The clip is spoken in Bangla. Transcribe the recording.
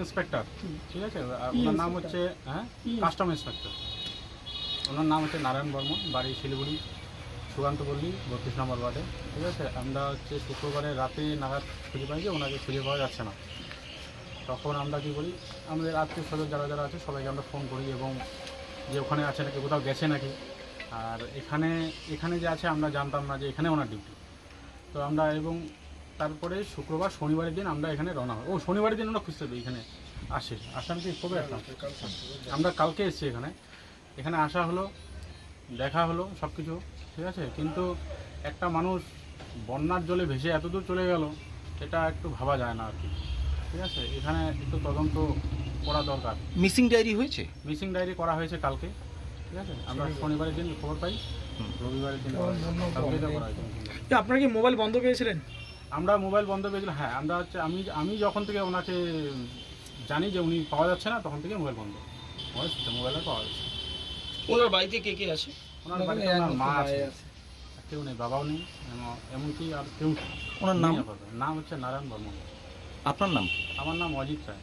ইন্সপেক্টর। ঠিক আছে? ওনার নাম হচ্ছে হ্যাঁ? Custom inspector. ওনার নাম হচ্ছে নারায়ণ বর্মন বাড়ি শিলিগুড়ি সুকান্ত পল্লী বত্রিশ নম্বর ওয়ার্ডে। ঠিক আছে? আমরা হচ্ছে শুক্রবারে রাতে নাগাদ খুঁজে পাই যে ওনাকে খুঁজে পাওয়া যাচ্ছে না। তখন আমরা কী করি আমাদের আত্মীয় স্বজন যারা যারা আছে সবাইকে আমরা ফোন করি এবং যে ওখানে আছে নাকি কোথাও গেছে নাকি। আর এখানে এখানে যে আছে আমরা জানতাম না যে এখানে ওনার ডিউটি তো আমরা এবং তারপরে শুক্রবার শনিবারের দিন আমরা এখানে রওনা হয় ও শনিবারের দিন আমরা খুঁজতে দিই এখানে আসে। আসাম কি কবে আসলাম? আমরা কালকে এসেছি এখানে। এখানে আসা হলো দেখা হলো সব কিছু ঠিক আছে? কিন্তু একটা মানুষ বন্যার জলে ভেসে এত দূর চলে গেল এটা একটু ভাবা যায় না আর কি। ঠিক আছে? এখানে একটু তদন্ত করা দরকার। মিসিং ডায়েরি হয়েছে? মিসিং ডায়েরি করা হয়েছে কালকে ঠিক আছে? আমরা শনিবারের দিন খবর পাই রবিবারের দিন। আপনারা কি মোবাইল বন্ধ পেয়েছিলেন? আমরা মোবাইল বন্ধ পেয়েছিলাম হ্যাঁ আমরা হচ্ছে আমি আমি যখন থেকে ওনাকে জানি যে উনি পাওয়া যাচ্ছে না তখন থেকে মোবাইল বন্ধ। মোবাইল মোবাইল আর পাওয়া যাচ্ছে ওনার বাড়িতে কে কে আছে? ওনার বাড়িতে ওনার মা আছে। কেউ নেই বাবাও নেই এমনকি আর কেউ ওনার নাম? নাম হচ্ছে নারায়ণ বর্মন। আপনার নাম? আমার নাম অজিত রায়।